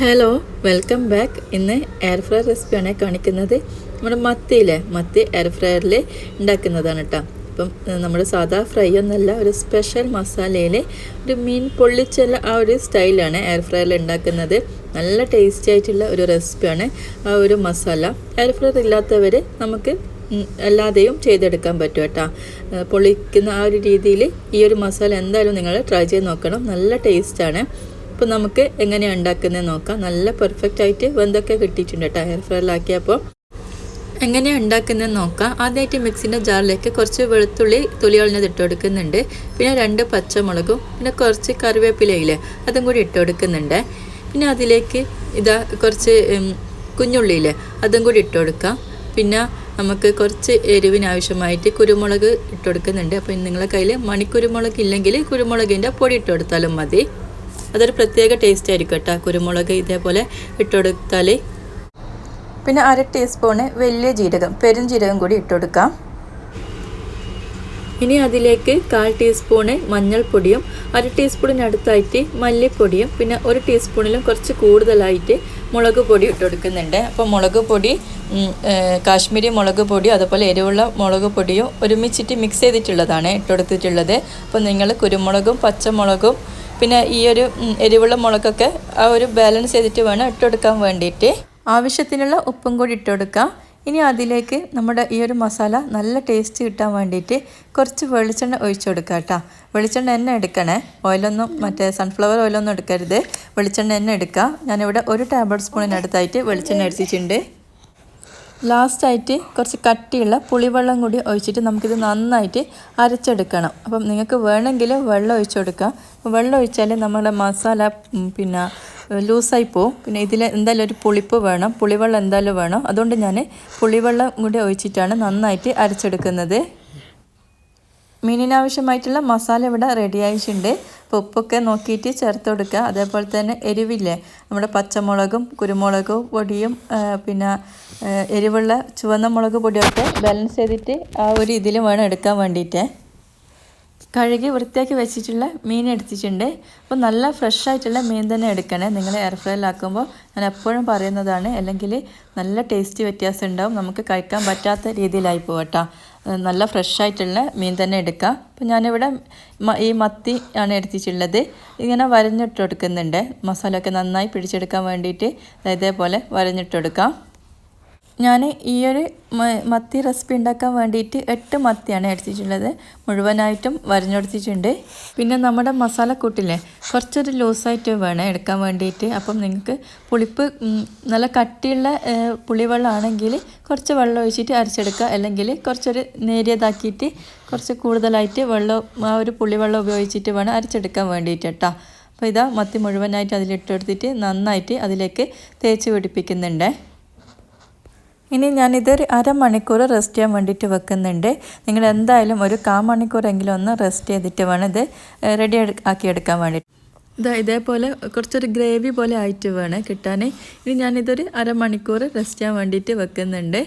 Hello welcome back ഇന്ന് air fryer റെസിപ്പിയാണ് കാണിക്കുന്നത്. നമ്മുടെ മത്തിയിലെ മത്തി എയർ ഫ്രയറിൽ ഉണ്ടാക്കുന്നതാണ് കേട്ടോ അപ്പം നമ്മുടെ സാധാ ഫ്രൈ ഒന്നല്ല ഒരു സ്പെഷ്യൽ മസാലയിൽ ഒരു മീൻ പൊള്ളിച്ചുള്ള ആ ഒരു സ്റ്റൈലാണ് എയർ ഫ്രയറിൽ ഉണ്ടാക്കുന്നത്. നല്ല ടേസ്റ്റി ആയിട്ടുള്ള ഒരു റെസിപ്പിയാണ് ആ ഒരു മസാല. എയർ ഫ്രയർ ഇല്ലാത്തവർ നമുക്ക് അല്ലാതെയും ചെയ്തെടുക്കാൻ പറ്റും കേട്ടോ പൊള്ളിക്കുന്ന ആ ഒരു രീതിയിൽ ഈ ഒരു മസാല എന്തായാലും നിങ്ങൾ ട്രൈ ചെയ്ത് നോക്കണം. നല്ല ടേസ്റ്റാണ് അപ്പോൾ നമുക്ക് എങ്ങനെയാണ് ഉണ്ടാക്കുന്നത് നോക്കാം. നല്ല പെർഫെക്റ്റ് ആയിട്ട് വെന്തൊക്കെ കിട്ടിയിട്ടുണ്ട് കേട്ടോ. എയർ ഫ്രയറിലാക്കിയപ്പോൾ എങ്ങനെയാണ് ഉണ്ടാക്കുന്നത് നോക്കാം. ആദ്യമായിട്ട് മിക്സിന്റെ ജാറിലേക്ക് കുറച്ച് വെളുത്തുള്ളി തൊലി കളഞ്ഞത് ഇട്ട് കൊടുക്കുന്നുണ്ട്. പിന്നെ രണ്ട് പച്ചമുളകും പിന്നെ കുറച്ച് കറിവേപ്പിലയില്ലേ അതും കൂടി ഇട്ട് കൊടുക്കുന്നുണ്ട്. പിന്നെ അതിലേക്ക് ഇതാ കുറച്ച് കുഞ്ഞുള്ളിയിൽ അതും കൂടി ഇട്ട് കൊടുക്കാം. പിന്നെ നമുക്ക് കുറച്ച് എരിവിനാവശ്യമായിട്ട് കുരുമുളക് ഇട്ട് കൊടുക്കുന്നുണ്ട്. അപ്പോൾ നിങ്ങളുടെ കയ്യിൽ മണിക്കുരുമുളക് ഇല്ലെങ്കിൽ കുരുമുളകിന്റെ പൊടി ഇട്ട് കൊടുത്താലും മതി. അതൊരു പ്രത്യേക ടേസ്റ്റ് ആയിരിക്കും കേട്ടോ. കുരുമുളക് ഇതേപോലെ ഇട്ടുകൊടുത്താൽ പിന്നെ അര ടീസ്പൂണ് വലിയ ജീരകം പെരുംജീരകം കൂടി ഇട്ടുകൊടുക്കാം. ഇനി അതിലേക്ക് കാൽ ടീസ്പൂണ് മഞ്ഞൾപ്പൊടിയും അര ടീസ്പൂണിനടുത്തായിട്ട് മല്ലിപ്പൊടിയും പിന്നെ ഒരു ടീസ്പൂണിലും കുറച്ച് കൂടുതലായിട്ട് മുളക് പൊടി ഇട്ടുകൊടുക്കുന്നുണ്ട്. അപ്പോൾ മുളക് പൊടി കാശ്മീരി മുളക് പൊടിയും അതുപോലെ എരിവുള്ള മുളക് പൊടിയും ഒരുമിച്ചിട്ട് മിക്സ് ചെയ്തിട്ടുള്ളതാണ് ഇട്ടുകൊടുത്തിട്ടുള്ളത്. അപ്പോൾ നിങ്ങൾ കുരുമുളകും പച്ചമുളകും പിന്നെ ഈ ഒരു എരിവുള്ള മുളകൊക്കെ ആ ഒരു ബാലൻസ് ചെയ്തിട്ട് വേണം ഇട്ട് കൊടുക്കാൻ വേണ്ടിയിട്ട്. ആവശ്യത്തിനുള്ള ഉപ്പും കൂടി ഇട്ട് കൊടുക്കാം ഇനി അതിലേക്ക് നമ്മുടെ ഈ ഒരു മസാല നല്ല ടേസ്റ്റ് കിട്ടാൻ വേണ്ടിയിട്ട് കുറച്ച് വെളിച്ചെണ്ണ ഒഴിച്ചു കൊടുക്കുക കേട്ടോ. വെളിച്ചെണ്ണ എണ്ണ എടുക്കണേ. ഓയിലൊന്നും മറ്റേ സൺഫ്ലവർ ഓയിലൊന്നും എടുക്കരുത്. വെളിച്ചെണ്ണ എണ്ണ എടുക്കുക ഞാനിവിടെ ഒരു ടേബിൾ സ്പൂണിനടുത്തായിട്ട് വെളിച്ചെണ്ണ എടുത്തിട്ടുണ്ട്. ലാസ്റ്റായിട്ട് കുറച്ച് കട്ടിയുള്ള പുളിവെള്ളം കൂടി ഒഴിച്ചിട്ട് നമുക്കിത് നന്നായിട്ട് അരച്ചെടുക്കണം. അപ്പം നിങ്ങൾക്ക് വേണമെങ്കിൽ വെള്ളം ഒഴിച്ചു കൊടുക്കാം. വെള്ളം ഒഴിച്ചാൽ നമ്മുടെ മസാല പിന്നെ ലൂസായി പോവും. പിന്നെ ഇതിൽ എന്തായാലും ഒരു പുളിപ്പ് വേണം. പുളിവെള്ളം എന്തായാലും വേണം. അതുകൊണ്ട് ഞാൻ പുളിവെള്ളം കൂടി ഒഴിച്ചിട്ടാണ് നന്നായിട്ട് അരച്ചെടുക്കുന്നത്. മീനിനാവശ്യമായിട്ടുള്ള മസാല ഇവിടെ റെഡി ആയിട്ടുണ്ട്. ഉപ്പൊക്കെ നോക്കിയിട്ട് ചേർത്ത് കൊടുക്കുക. അതേപോലെ തന്നെ എരിവില്ലേ? നമ്മുടെ പച്ചമുളകും കുരുമുളകും പൊടിയും പിന്നെ എരിവുള്ള ചുവന്ന മുളക് പൊടിയൊക്കെ ബാലൻസ് ചെയ്തിട്ട് ആ ഒരു ഇതിൽ വേണം എടുക്കാൻ വേണ്ടിയിട്ട്. കഴുകി വൃത്തിയാക്കി വെച്ചിട്ടുള്ള മീൻ എടുത്തിട്ടുണ്ട്. അപ്പോൾ നല്ല ഫ്രഷ് ആയിട്ടുള്ള മീൻ തന്നെ എടുക്കണേ. നിങ്ങൾ എയർ ഫ്രൈയിലാക്കുമ്പോൾ ഞാൻ എപ്പോഴും പറയുന്നതാണ് അല്ലെങ്കിൽ നല്ല ടേസ്റ്റ് വ്യത്യാസം ഉണ്ടാവും. നമുക്ക് കഴിക്കാൻ പറ്റാത്ത രീതിയിലായി പോകട്ടോ നല്ല ഫ്രഷ് ആയിട്ടുള്ള മീൻ തന്നെ എടുക്കാം. അപ്പോൾ ഞാനിവിടെ ഈ മത്തി ആണ് എടുത്തിട്ടുള്ളത്. ഇങ്ങനെ വരഞ്ഞിട്ട് കൊടുക്കുന്നുണ്ട്. മസാല ഒക്കെ നന്നായി പിടിച്ചെടുക്കാൻ വേണ്ടിയിട്ട് ഇതേപോലെ വരഞ്ഞിട്ട് കൊടുക്കാം. ഞാൻ ഈ ഒരു മത്തി റെസിപ്പി ഉണ്ടാക്കാൻ വേണ്ടിയിട്ട് എട്ട് മത്തിയാണ് എടുത്തിട്ടുള്ളത്. മുഴുവനായിട്ടും വരഞ്ഞെടുത്തിട്ടുണ്ട് പിന്നെ നമ്മുടെ മസാലക്കൂട്ടില്ലേ കുറച്ചൊരു ലൂസായിട്ട് വേണം എടുക്കാൻ വേണ്ടിയിട്ട്. അപ്പം നിങ്ങൾക്ക് പുളിപ്പ് നല്ല കട്ടിയുള്ള പുളിവെള്ളമാണെങ്കിൽ കുറച്ച് വെള്ളം ഒഴിച്ചിട്ട് അരച്ചെടുക്കുക. അല്ലെങ്കിൽ കുറച്ചൊരു നേരിയതാക്കിയിട്ട് കുറച്ച് കൂടുതലായിട്ട് വെള്ളം ആ ഒരു പുളിവെള്ളം ഉപയോഗിച്ചിട്ട് വേണം അരച്ചെടുക്കാൻ വേണ്ടിയിട്ട് കേട്ടോ. അപ്പോൾ ഇതാ മത്തി മുഴുവനായിട്ട് അതിലിട്ടെടുത്തിട്ട് നന്നായിട്ട് അതിലേക്ക് തേച്ച് പിടിപ്പിക്കുന്നുണ്ട്. ഇനി ഞാനിതൊരു അരമണിക്കൂർ റെസ്റ്റ് ചെയ്യാൻ വേണ്ടിയിട്ട് വെക്കുന്നുണ്ട്. നിങ്ങൾ എന്തായാലും ഒരു കാ മണിക്കൂറെങ്കിലും ഒന്ന് റെസ്റ്റ് ചെയ്തിട്ട് വേണം ഇത് റെഡി ആക്കി എടുക്കാൻ വേണ്ടിയിട്ട് ഇതാ ഇതേപോലെ കുറച്ചൊരു ഗ്രേവി പോലെ ആയിട്ട് വേണം കിട്ടാൻ ഇനി ഞാനിതൊരു അരമണിക്കൂർ റെസ്റ്റ് ചെയ്യാൻ വേണ്ടിയിട്ട് വെക്കുന്നുണ്ട്.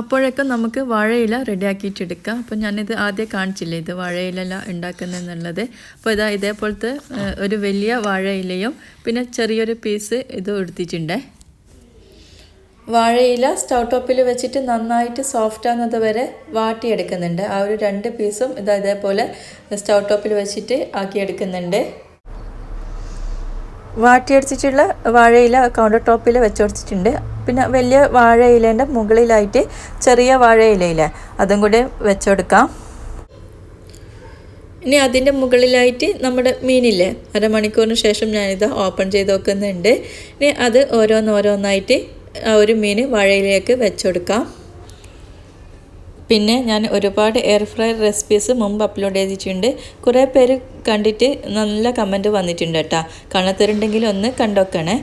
അപ്പോഴൊക്കെ നമുക്ക് വാഴയില റെഡിയാക്കിയിട്ടെടുക്കാം അപ്പോൾ ഞാനിത് ആദ്യം കാണിച്ചില്ല ഇത് വാഴയില ഉണ്ടാക്കുന്നതെന്നുള്ളത്. അപ്പോൾ ഇതാ ഇതേപോലത്തെ ഒരു വലിയ വാഴയിലയും പിന്നെ ചെറിയൊരു പീസ് ഇതും എടുത്തിട്ടുണ്ട് വാഴയില സ്റ്റൗ ടോപ്പിൽ വെച്ചിട്ട് നന്നായിട്ട് സോഫ്റ്റ് ആകുന്നത് വരെ വാട്ടിയെടുക്കുന്നുണ്ട്. ആ ഒരു രണ്ട് പീസും ഇത് അതേപോലെ സ്റ്റൗ ടോപ്പിൽ വെച്ചിട്ട് ആക്കിയെടുക്കുന്നുണ്ട്. വാട്ടിയടിച്ചിട്ടുള്ള വാഴയില കൗണ്ടർ ടോപ്പിൽ വെച്ചുകൊടുത്തിട്ടുണ്ട് പിന്നെ വലിയ വാഴയിലേന്റെ മുകളിലായിട്ട് ചെറിയ വാഴയിലയിൽ അതും കൂടി വെച്ചുകൊടുക്കാം ഇനി അതിന്റെ മുകളിലായിട്ട് നമ്മുടെ മീനില്ലേ അരമണിക്കൂറിന് ശേഷം ഞാനിത് ഓപ്പൺ ചെയ്ത് വെക്കുന്നുണ്ട്. ഇനി അത് ഓരോന്നോരോന്നായിട്ട് ഒരു മീൻ വാഴയിലേക്ക് വെച്ചെടുക്കാം. പിന്നെ ഞാൻ ഒരുപാട് എയർ ഫ്രയർ റെസിപ്പീസ് മുമ്പ് അപ്ലോഡ് ചെയ്തിട്ടുണ്ട്. കുറേ പേര് കണ്ടിട്ട് നല്ല കമന്റ് വന്നിട്ടുണ്ട് കേട്ടോ. കണ്ണത്തരുണ്ടെങ്കിൽ ഒന്ന് കണ്ടോക്കണേ.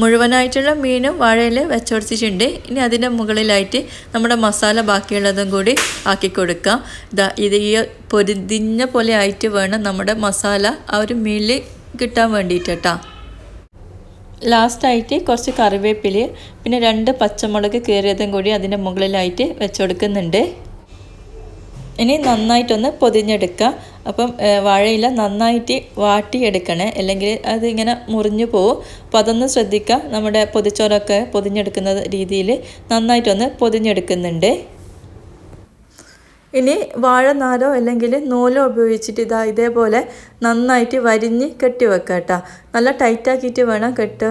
മുഴുവനായിട്ടുള്ള മീനും വാഴയിൽ വെച്ചൊടിച്ചിട്ടുണ്ട്. ഇനി അതിന്റെ മുകളിലായിട്ട് നമ്മുടെ മസാല ബാക്കിയുള്ളതും കൂടി ആക്കി കൊടുക്കാം. ഇതാ ഇത് ഈ പൊരിതിഞ്ഞ പോലെ ആയിട്ട് വേണം നമ്മുടെ മസാല ആ ഒരു മീനിൽ കിട്ടാൻ വേണ്ടിയിട്ട് കേട്ടോ. ലാസ്റ്റായിട്ട് കുറച്ച് കറിവേപ്പില പിന്നെ രണ്ട് പച്ചമുളക് കീറിയതും കൂടി അതിന്റെ മുകളിലായിട്ട് വെച്ച് കൊടുക്കുന്നുണ്ട് ഇനി നന്നായിട്ടൊന്ന് പൊതിഞ്ഞെടുക്കുക അപ്പം വാഴയില നന്നായിട്ട് വാട്ടിയെടുക്കണേ. അല്ലെങ്കിൽ അതിങ്ങനെ മുറിഞ്ഞു പോവും. അപ്പോൾ അതൊന്ന് ശ്രദ്ധിക്കുക നമ്മുടെ പൊതിച്ചോറൊക്കെ പൊതിഞ്ഞെടുക്കുന്ന രീതിയിൽ നന്നായിട്ടൊന്ന് പൊതിഞ്ഞെടുക്കുന്നുണ്ട്. ഇനി വാഴനാരോ അല്ലെങ്കിൽ നൂലോ ഉപയോഗിച്ചിട്ട് ഇതാ ഇതേപോലെ നന്നായിട്ട് വരിഞ്ഞ് കെട്ടി വെക്കുക കേട്ടോ നല്ല ടൈറ്റാക്കിയിട്ട് വേണം കെട്ട്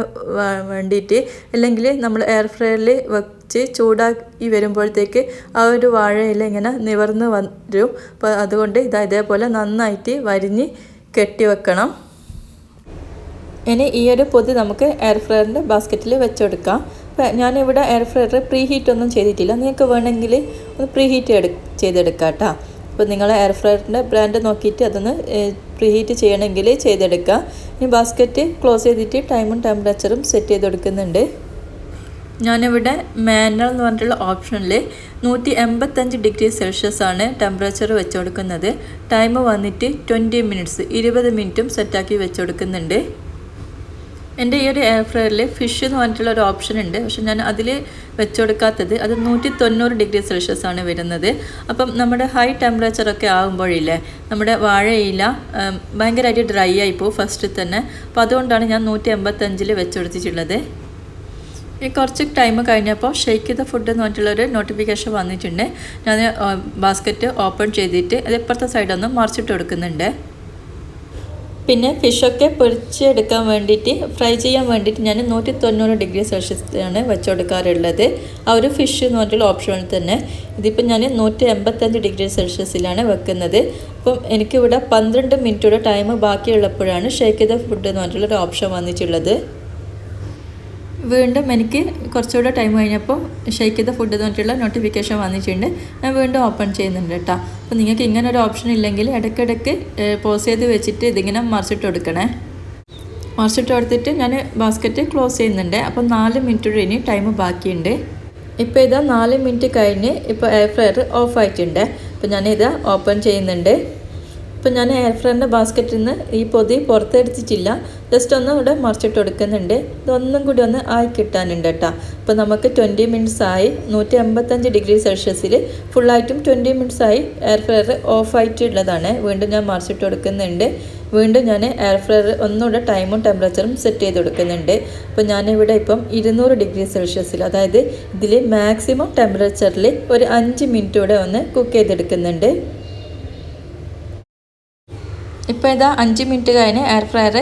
വേണ്ടിയിട്ട്. അല്ലെങ്കിൽ നമ്മൾ എയർ ഫ്രയറിൽ വെച്ച് ചൂടാക്കി വരുമ്പോഴത്തേക്ക് ആ ഒരു വാഴയില ഇങ്ങനെ നിവർന്ന് വരും. അപ്പോൾ അതുകൊണ്ട് ഇതാ ഇതേപോലെ നന്നായിട്ട് വരിഞ്ഞ് കെട്ടി വെക്കണം ഇനി ഈ ഒരു പൊതി നമുക്ക് എയർ ഫ്രയറിന്റെ ബാസ്ക്കറ്റിൽ വെച്ചെടുക്കാം. ഞാനിവിടെ എയർ ഫ്രയർ പ്രീ ഹീറ്റ് ഒന്നും ചെയ്തിട്ടില്ല. നിങ്ങൾക്ക് വേണമെങ്കിൽ ഒന്ന് പ്രീ ഹീറ്റ് എടു ചെയ്തെടുക്കാം കേട്ടോ അപ്പോൾ നിങ്ങൾ എയർ ഫ്രയറിന്റെ ബ്രാൻഡ് നോക്കിയിട്ട് അതൊന്ന് പ്രീ ഹീറ്റ് ചെയ്യണമെങ്കിൽ ചെയ്തെടുക്കുക ഇനി ബാസ്ക്കറ്റ് ക്ലോസ് ചെയ്തിട്ട് ടൈമും ടെമ്പറേച്ചറും സെറ്റ് ചെയ്ത് കൊടുക്കുന്നുണ്ട്. ഞാനിവിടെ മാനുവൽ എന്ന് പറഞ്ഞിട്ടുള്ള ഓപ്ഷനിൽ നൂറ്റി എൺപത്തഞ്ച് ഡിഗ്രി സെൽഷ്യസ് ആണ് ടെമ്പറേച്ചർ വെച്ച് കൊടുക്കുന്നത്. ടൈം വന്നിട്ട് ട്വന്റി മിനിറ്റ്സ് ഇരുപത് മിനിറ്റും സെറ്റാക്കി വെച്ച് കൊടുക്കുന്നുണ്ട്. എന്റെ ഈ ഒരു എയർ ഫ്രയറിൽ ഫിഷ് എന്ന് പറഞ്ഞിട്ടുള്ള ഒരു ഓപ്ഷൻ ഉണ്ട്. പക്ഷെ ഞാൻ അതിൽ വെച്ചെടുക്കാത്തത് അത് നൂറ്റി തൊണ്ണൂറ് ഡിഗ്രി സെൽഷ്യസ് ആണ് വരുന്നത്. അപ്പം നമ്മുടെ ഹൈ ടെമ്പറേച്ചറൊക്കെ ആകുമ്പോഴില്ലേ നമ്മുടെ വാഴയില ഭയങ്കരമായിട്ട് ഡ്രൈ ആയിപ്പോവും ഫസ്റ്റ് തന്നെ. അപ്പോൾ അതുകൊണ്ടാണ് ഞാൻ നൂറ്റി എൺപത്തഞ്ചിൽ വെച്ചെടുത്തിട്ടുള്ളത്. ഈ കുറച്ച് ടൈം കഴിഞ്ഞപ്പോൾ ഷെയ്ക്ക് ചെയ്ത ഫുഡ് എന്ന് പറഞ്ഞിട്ടുള്ളൊരു നോട്ടിഫിക്കേഷൻ വന്നിട്ടുണ്ട്. ഞാൻ ബാസ്ക്കറ്റ് ഓപ്പൺ ചെയ്തിട്ട് അത് ഇപ്പുറത്തെ സൈഡൊന്ന് മറിച്ചിട്ട് കൊടുക്കുന്നുണ്ട്. പിന്നെ ഫിഷൊക്കെ പൊരിച്ചെടുക്കാൻ വേണ്ടിയിട്ട് ഫ്രൈ ചെയ്യാൻ വേണ്ടിയിട്ട് ഞാൻ നൂറ്റി തൊണ്ണൂറ് ഡിഗ്രി സെൽഷ്യസിലാണ് വെച്ചുകൊടുക്കാറുള്ളത്. ആ ഒരു ഫിഷ് എന്ന് പറഞ്ഞിട്ടുള്ള ഓപ്ഷനിൽ തന്നെ. ഇതിപ്പോൾ ഞാൻ നൂറ്റി എൺപത്തഞ്ച് ഡിഗ്രി സെൽഷ്യസിലാണ് വെക്കുന്നത്. അപ്പം എനിക്കിവിടെ പന്ത്രണ്ട് മിനിറ്റോടെ ടൈം ബാക്കിയുള്ളപ്പോഴാണ് ഷേക്ക് ചെയ്ത ഫുഡ് എന്ന് പറഞ്ഞിട്ടുള്ള ഒരു ഓപ്ഷൻ വന്നിട്ടുള്ളത്. വീണ്ടും എനിക്ക് കുറച്ചുകൂടെ ടൈം കഴിഞ്ഞപ്പോൾ ഷെയ്ക്ക് ചെയ്ത ഫുഡ് പറഞ്ഞിട്ടുള്ള നോട്ടിഫിക്കേഷൻ വന്നിട്ടുണ്ട്. ഞാൻ വീണ്ടും ഓപ്പൺ ചെയ്യുന്നുണ്ട് കേട്ടോ. അപ്പോൾ നിങ്ങൾക്ക് ഇങ്ങനെ ഒരു ഓപ്ഷൻ ഇല്ലെങ്കിൽ ഇടയ്ക്കിടയ്ക്ക് പോസ് ചെയ്ത് വെച്ചിട്ട് ഇതിങ്ങനെ മറിച്ചിട്ട് കൊടുക്കണേ. മറിച്ചിട്ട് കൊടുത്തിട്ട് ഞാൻ ബാസ്ക്കറ്റ് ക്ലോസ് ചെയ്യുന്നുണ്ട്. അപ്പോൾ നാല് മിനിറ്റ് ഇനി ടൈം ബാക്കിയുണ്ട്. ഇപ്പോൾ ഇതാ നാല് മിനിറ്റ് കഴിഞ്ഞ് ഇപ്പോൾ എയർ ഫ്രയർ ഓഫ് ആയിട്ടുണ്ട്. അപ്പോൾ ഞാനിത് ഓപ്പൺ ചെയ്യുന്നുണ്ട്. ഇപ്പം ഞാൻ എയർ ഫ്രയറിന്റെ ബാസ്ക്കറ്റിൽ നിന്ന് ഈ പൊതി പുറത്തെടുത്തിട്ടില്ല. ജസ്റ്റ് ഒന്ന് ഇവിടെ മറിച്ചിട്ട് കൊടുക്കുന്നുണ്ട്. ഇതൊന്നും കൂടി ഒന്ന് ആയി കിട്ടാനുണ്ട് കേട്ടോ. അപ്പോൾ നമുക്ക് ട്വന്റി മിനിറ്റ്സ് ആയി. നൂറ്റി അമ്പത്തഞ്ച് ഡിഗ്രി സെൽഷ്യസിൽ ഫുള്ളായിട്ടും ട്വന്റി മിനിറ്റ്സ് ആയി എയർ ഫ്രയർ ഓഫ് ആയിട്ടുള്ളതാണ്. വീണ്ടും ഞാൻ മറിച്ചിട്ട് കൊടുക്കുന്നുണ്ട്. വീണ്ടും ഞാൻ എയർ ഫ്രയർ ഒന്നുകൂടെ ടൈമും ടെമ്പറേച്ചറും സെറ്റ് ചെയ്ത് കൊടുക്കുന്നുണ്ട്. അപ്പോൾ ഞാനിവിടെ ഇപ്പം ഇരുന്നൂറ് ഡിഗ്രി സെൽഷ്യസിൽ അതായത് ഇതിൽ മാക്സിമം ടെമ്പറേച്ചറിൽ ഒരു അഞ്ച് മിനിറ്റ് കൂടെ ഒന്ന് കുക്ക് ചെയ്തെടുക്കുന്നുണ്ട്. ഇപ്പോൾ ഇതാ അഞ്ച് മിനിറ്റ് കഴിഞ്ഞ് എയർ ഫ്രയർ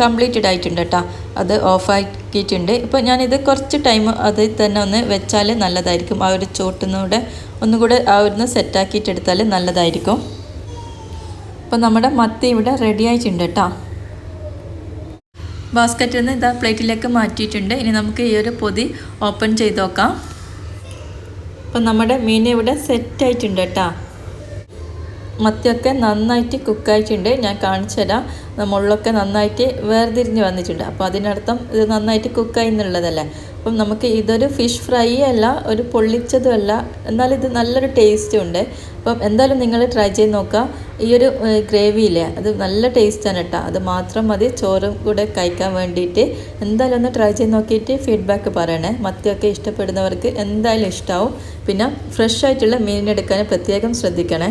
കംപ്ലീറ്റഡ് ആയിട്ടുണ്ട് കേട്ടോ അത് ഓഫാക്കിയിട്ടുണ്ട് ഇപ്പോൾ ഞാനിത് കുറച്ച് ടൈം അത് തന്നെ ഒന്ന് വെച്ചാൽ നല്ലതായിരിക്കും. ആ ഒരു ചോട്ടിനൂടെ ഒന്നുകൂടെ ആ ഒരു സെറ്റാക്കിയിട്ടെടുത്താൽ നല്ലതായിരിക്കും. അപ്പോൾ നമ്മുടെ മത്തി ഇവിടെ റെഡി ആയിട്ടുണ്ട് കേട്ടോ ബാസ്ക്കറ്റിൽ നിന്ന് ഇതാ പ്ലേറ്റിലേക്ക് മാറ്റിയിട്ടുണ്ട്. ഇനി നമുക്ക് ഈ ഒരു പൊതി ഓപ്പൺ ചെയ്ത് നോക്കാം. അപ്പോൾ നമ്മുടെ മീൻ ഇവിടെ സെറ്റായിട്ടുണ്ട് കേട്ടോ മത്തിയൊക്കെ നന്നായിട്ട് കുക്കായിട്ടുണ്ട്. ഞാൻ കാണിച്ചു തരാം മുള്ളൊക്കെ നന്നായിട്ട് വേർതിരിഞ്ഞ് വന്നിട്ടുണ്ട്. അപ്പോൾ അതിനർത്ഥം ഇത് നന്നായിട്ട് കുക്കായി എന്നുള്ളതല്ലേ. അപ്പം നമുക്ക് ഇതൊരു ഫിഷ് ഫ്രൈ അല്ല ഒരു പൊള്ളിച്ചതും അല്ല. എന്നാൽ ഇത് നല്ലൊരു ടേസ്റ്റും ഉണ്ട്. അപ്പം എന്തായാലും നിങ്ങൾ ട്രൈ ചെയ്ത് നോക്കുക. ഈ ഒരു ഗ്രേവിയില്ലേ അത് നല്ല ടേസ്റ്റാണ് കേട്ടോ. അത് മാത്രം മതി ചോറും കൂടെ കഴിക്കാൻ വേണ്ടിയിട്ട്. എന്തായാലും ഒന്ന് ട്രൈ ചെയ്ത് നോക്കിയിട്ട് ഫീഡ്ബാക്ക് പറയണേ. മത്തിയൊക്കെ ഇഷ്ടപ്പെടുന്നവർക്ക് എന്തായാലും ഇഷ്ടമാവും പിന്നെ ഫ്രഷ് ആയിട്ടുള്ള മീനെടുക്കാൻ പ്രത്യേകം ശ്രദ്ധിക്കണേ.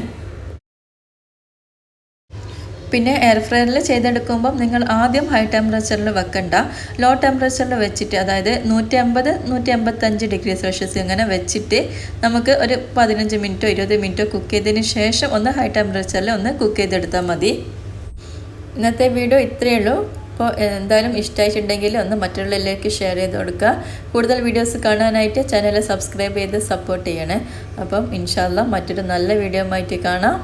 പിന്നെ എയർ ഫ്രയറിൽ ചെയ്തെടുക്കുമ്പം നിങ്ങൾ ആദ്യം ഹൈ ടെമ്പറേച്ചറിൽ വെക്കണ്ട. ലോ ടെമ്പറേച്ചറിൽ വെച്ചിട്ട് അതായത് നൂറ്റി അമ്പത് നൂറ്റി അമ്പത്തഞ്ച് ഡിഗ്രി സെൽഷ്യസ് ഇങ്ങനെ വെച്ചിട്ട് നമുക്ക് ഒരു പതിനഞ്ച് മിനിറ്റോ ഇരുപത് മിനിറ്റോ കുക്ക് ചെയ്തതിന് ശേഷം ഒന്ന് ഹൈ ടെമ്പറേച്ചറിൽ ഒന്ന് കുക്ക് ചെയ്തെടുത്താൽ മതി. ഇന്നത്തെ വീഡിയോ ഇത്രയേ ഉള്ളൂ. അപ്പോൾ എന്തായാലും ഇഷ്ടമായിട്ടുണ്ടെങ്കിൽ ഒന്ന് മറ്റുള്ളവരിലേക്ക് ഷെയർ ചെയ്ത് കൊടുക്കുക. കൂടുതൽ വീഡിയോസ് കാണാനായിട്ട് ചാനൽ സബ്സ്ക്രൈബ് ചെയ്ത് സപ്പോർട്ട് ചെയ്യണേ. അപ്പം ഇൻഷാല്ല മറ്റൊരു നല്ല വീഡിയോ ആയിട്ട് കാണാം.